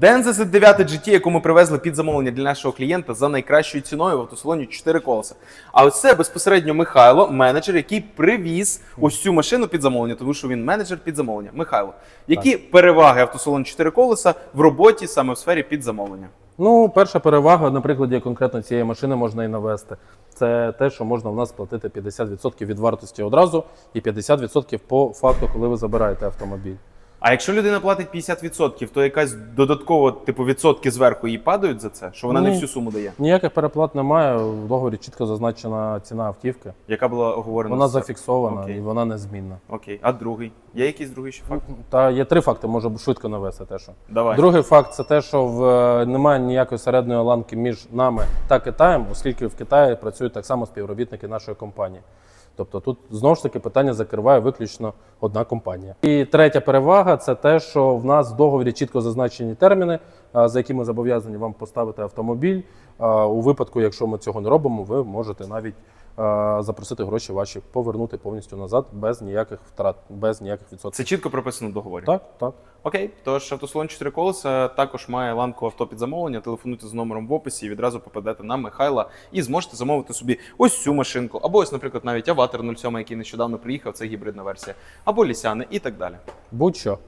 Denza 9 GT, яку ми привезли під замовлення для нашого клієнта за найкращою ціною в автосалоні 4 колеса. А ось це безпосередньо Михайло, менеджер, який привіз ось цю машину під замовлення, тому що він менеджер під замовлення. Михайло, які переваги автосалону 4 колеса в роботі саме в сфері під замовлення? Ну, перша перевага, на прикладі конкретно цієї машини можна і навести. Це те, що можна в нас платити 50% від вартості одразу і 50% по факту, коли ви забираєте автомобіль. А якщо людина платить 50%, то якась додатково, типу, відсотки зверху їй падають за це, що вона не Ні. всю суму дає. Ніяких переплат немає. В договорі чітко зазначена ціна автівки. Яка була оговорена? Вона з- зафіксована Окей. і вона незмінна. Окей. А другий? Є якийсь другий ще факт? Та є три факти, можу швидко навести. Те, що. Давай. Другий факт це те, що в, е, немає ніякої середньої ланки між нами та Китаєм, оскільки в Китаї працюють так само співробітники нашої компанії. Тобто тут знову ж таки питання закриває виключно одна компанія. І третя перевага це те, що в нас в договорі чітко зазначені терміни, за які ми зобов'язані вам поставити автомобіль. У випадку, якщо ми цього не робимо, ви можете навіть запросити гроші ваші повернути повністю назад без ніяких втрат, без ніяких відсотків. Це чітко прописано в договорі. Так, так. Окей, тож автосалон 4 колеса також має ланку авто під замовлення. Телефонуйте з номером в описі і відразу попадете на Михайла і зможете замовити собі ось цю машинку, або ось, наприклад, навіть Аватар 07, який нещодавно приїхав, це гібридна версія, або Лісяни і так далі. Будь-що.